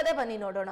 ಏನೆಲ್ಲ ಬನ್ನಿ ನೋಡೋಣ.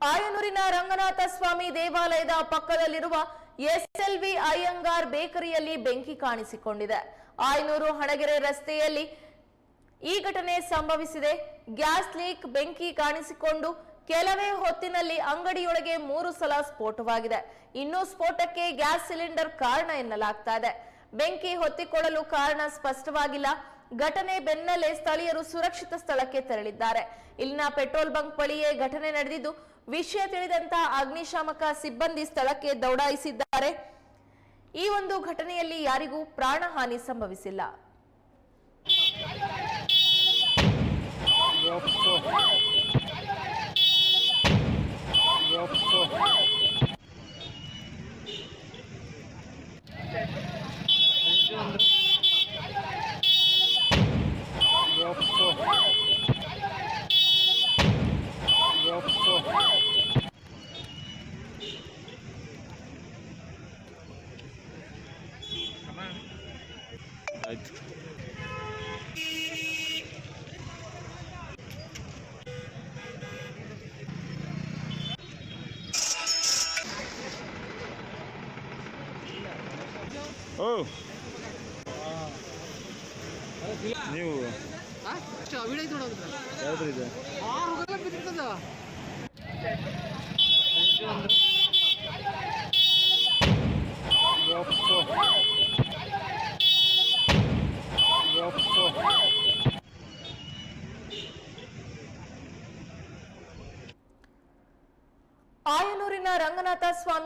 ಆಯನೂರಿನ ರಂಗನಾಥ ಸ್ವಾಮಿ ದೇವಾಲಯದ ಪಕ್ಕದಲ್ಲಿರುವ ಎಸ್ಎಲ್ವಿ ಅಯ್ಯಂಗಾರ್ ಬೇಕರಿಯಲ್ಲಿ ಬೆಂಕಿ ಕಾಣಿಸಿಕೊಂಡಿದೆ. ಆಯನೂರು ಹಣಗೆರೆ ರಸ್ತೆಯಲ್ಲಿ ಈ ಘಟನೆ ಸಂಭವಿಸಿದೆ. ಗ್ಯಾಸ್ ಲೀಕ್, ಬೆಂಕಿ ಕಾಣಿಸಿಕೊಂಡು ಕೆಲವೇ ಹೊತ್ತಿನಲ್ಲಿ ಅಂಗಡಿಯೊಳಗೆ ಮೂರು ಸಲ ಸ್ಫೋಟವಾಗಿದೆ. ಇನ್ನು ಸ್ಫೋಟಕ್ಕೆ ಗ್ಯಾಸ್ ಸಿಲಿಂಡರ್ ಕಾರಣ ಎನ್ನಲಾಗ್ತಾ ಇದೆ. ಬೆಂಕಿ ಹೊತ್ತಿಕೊಳ್ಳಲು ಕಾರಣ ಸ್ಪಷ್ಟವಾಗಿಲ್ಲ. ಘಟನೆ ಬೆನ್ನಲ್ಲೇ ಸ್ಥಳೀಯರು ಸುರಕ್ಷಿತ ಸ್ಥಳಕ್ಕೆ ತೆರಳಿದ್ದಾರೆ. ಇಲ್ಲಿನ ಪೆಟ್ರೋಲ್ ಬಂಕ್ ಬಳಿಯೇ ಘಟನೆ ನಡೆದಿದ್ದು ವಿಷಯ ತಿಳಿದಂತ ಅಗ್ನಿಶಾಮಕ ಸಿಬ್ಬಂದಿ ಸ್ಥಳಕ್ಕೆ ದೌಡಾಯಿಸಿದ್ದಾರೆ. ಈ ಒಂದು ಘಟನೆಯಲ್ಲಿ ಯಾರಿಗೂ ಪ್ರಾಣಹಾನಿ ಸಂಭವಿಸಿಲ್ಲ. ನೀವು ವಿಡಿಯೋ ಐತೆ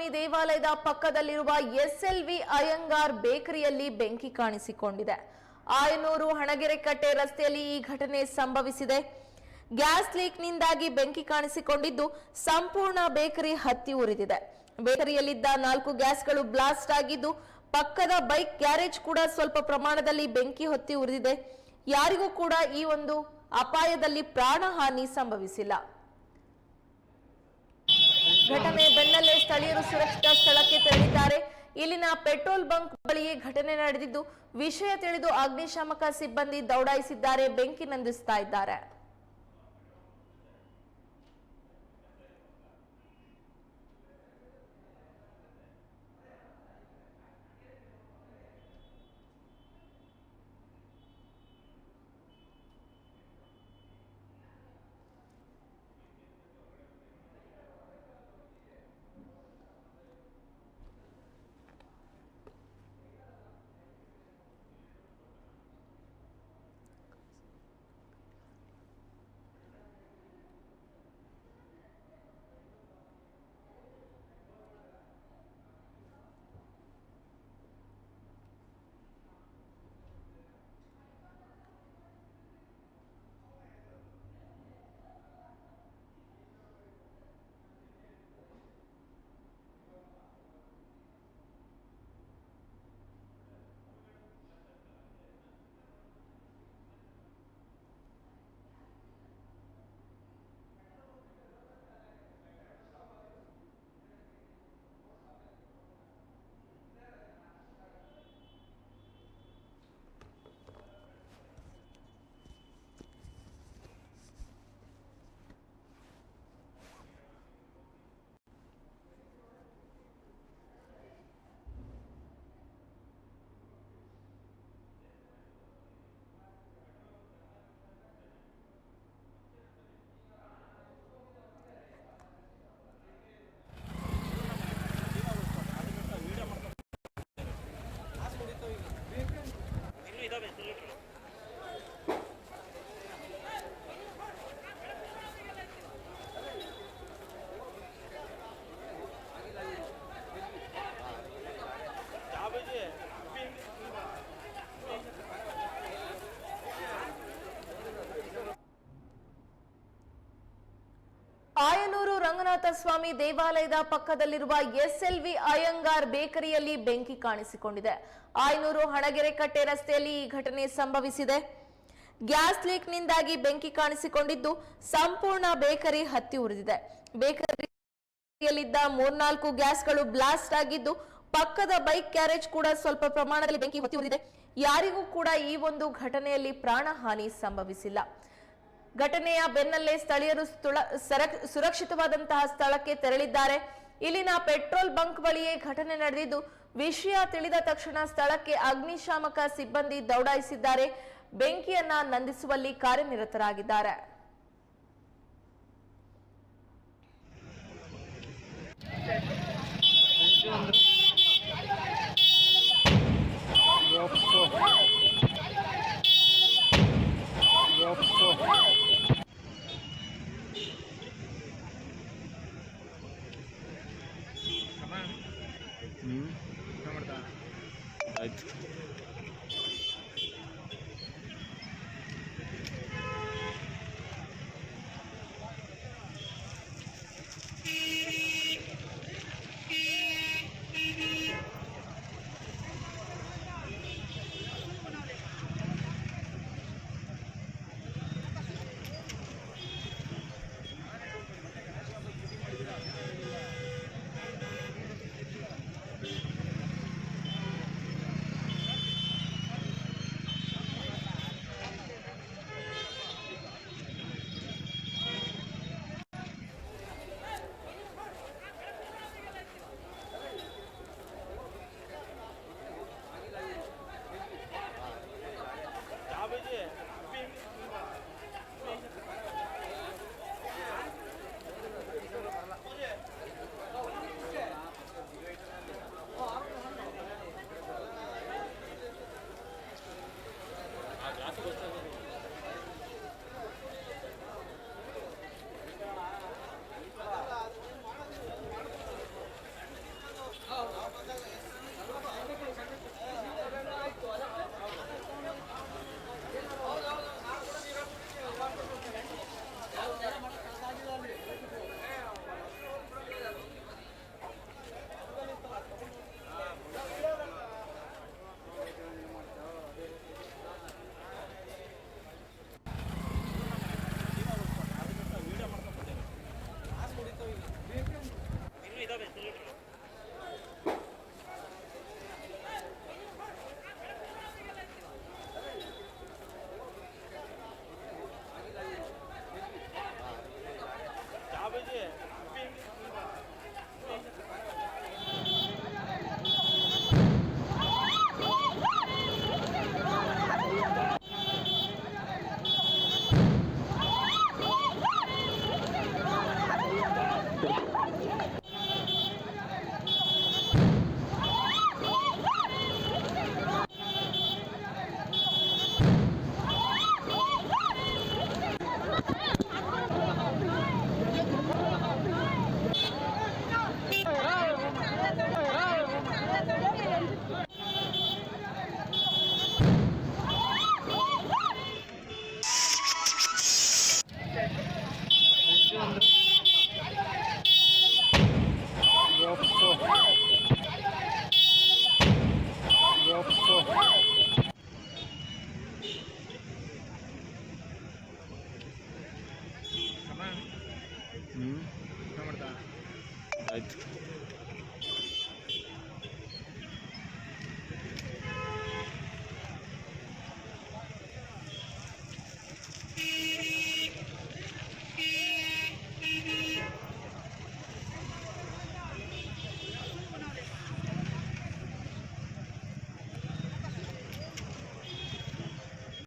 ಸ್ವಾಮಿ ದೇವಾಲಯದ ಪಕ್ಕದಲ್ಲಿರುವ ಎಸ್ಎಲ್ವಿ ಅಯ್ಯಂಗಾರ್ ಬೇಕರಿಯಲ್ಲಿ ಬೆಂಕಿ ಕಾಣಿಸಿಕೊಂಡಿದೆ. ಆಯನೂರು ಹಣಗೆರೆ ಕಟ್ಟೆ ರಸ್ತೆಯಲ್ಲಿ ಈ ಘಟನೆ ಸಂಭವಿಸಿದೆ. ಗ್ಯಾಸ್ ಲೀಕ್ನಿಂದಾಗಿ ಬೆಂಕಿ ಕಾಣಿಸಿಕೊಂಡಿದ್ದು ಸಂಪೂರ್ಣ ಬೇಕರಿ ಹತ್ತಿ ಉರಿದಿದೆ. ಬೇಕರಿಯಲ್ಲಿದ್ದ ನಾಲ್ಕು ಗ್ಯಾಸ್ಗಳು ಬ್ಲಾಸ್ಟ್ ಆಗಿದ್ದು ಪಕ್ಕದ ಬೈಕ್ ಗ್ಯಾರೇಜ್ ಕೂಡ ಸ್ವಲ್ಪ ಪ್ರಮಾಣದಲ್ಲಿ ಬೆಂಕಿ ಹೊತ್ತಿ ಉರಿದಿದೆ. ಯಾರಿಗೂ ಕೂಡ ಈ ಒಂದು ಅಪಾಯದಲ್ಲಿ ಪ್ರಾಣಹಾನಿ ಸಂಭವಿಸಿಲ್ಲ. ಘಟನೆ ಬೆನ್ನಲ್ಲೇ ಸ್ಥಳೀಯರು ಸುರಕ್ಷಿತ ಸ್ಥಳಕ್ಕೆ ತೆರಳಿದ್ದಾರೆ. ಇಲ್ಲಿನ ಪೆಟ್ರೋಲ್ ಬಂಕ್ ಬಳಿ ಘಟನೆ ನಡೆದಿದ್ದು, ವಿಷಯ ತಿಳಿದು ಅಗ್ನಿಶಾಮಕ ಸಿಬ್ಬಂದಿ ದೌಡಾಯಿಸಿದ್ದಾರೆ, ಬೆಂಕಿ ನಂದಿಸ್ತಾ ಇದ್ದಾರೆ. ಸ್ವಾಮಿ ದೇವಾಲಯದ ಪಕ್ಕದಲ್ಲಿರುವ ಎಸ್ಎಲ್ವಿ ಅಯ್ಯಂಗಾರ್ ಬೇಕರಿಯಲ್ಲಿ ಬೆಂಕಿ ಕಾಣಿಸಿಕೊಂಡಿದೆ. ಆಯನೂರು ಹಣಗೆರೆ ಕಟ್ಟೆ ರಸ್ತೆಯಲ್ಲಿ ಈ ಘಟನೆ ಸಂಭವಿಸಿದೆ. ಗ್ಯಾಸ್ ಲೀಕ್ ನಿಂದಾಗಿ ಬೆಂಕಿ ಕಾಣಿಸಿಕೊಂಡಿದ್ದು ಸಂಪೂರ್ಣ ಬೇಕರಿ ಹತ್ತಿ ಉರಿದಿದೆ. ಬೇಕರಿಯಲ್ಲಿದ್ದ ಮೂರ್ನಾಲ್ಕು ಗ್ಯಾಸ್ಗಳು ಬ್ಲಾಸ್ಟ್ ಆಗಿದ್ದು ಪಕ್ಕದ ಬೈಕ್ ಕ್ಯಾರೇಜ್ ಕೂಡ ಸ್ವಲ್ಪ ಪ್ರಮಾಣದಲ್ಲಿ ಬೆಂಕಿ ಹೊತ್ತಿ ಉರಿದಿದೆ. ಯಾರಿಗೂ ಕೂಡ ಈ ಒಂದು ಘಟನೆಯಲ್ಲಿ ಪ್ರಾಣಹಾನಿ ಸಂಭವಿಸಿಲ್ಲ. ಘಟನೆಯ ಬೆನ್ನಲ್ಲೇ ಸ್ಥಳೀಯರು ಸ್ಥಳ- ಸರಕ್- ಸುರಕ್ಷಿತವಾದಂತಹ ಸ್ಥಳಕ್ಕೆ ತೆರಳಿದ್ದಾರೆ. ಇಲ್ಲಿನ ಪೆಟ್ರೋಲ್ ಬಂಕ್ ಬಳಿಯೇ ಘಟನೆ ನಡೆದಿದ್ದು, ವಿಷಯ ತಿಳಿದ ತಕ್ಷಣ ಸ್ಥಳಕ್ಕೆ ಅಗ್ನಿಶಾಮಕ ಸಿಬ್ಬಂದಿ ದೌಡಾಯಿಸಿದ್ದಾರೆ. ಬೆಂಕಿಯನ್ನ ನಂದಿಸುವಲ್ಲಿ ಕಾರ್ಯನಿರತರಾಗಿದ್ದಾರೆ.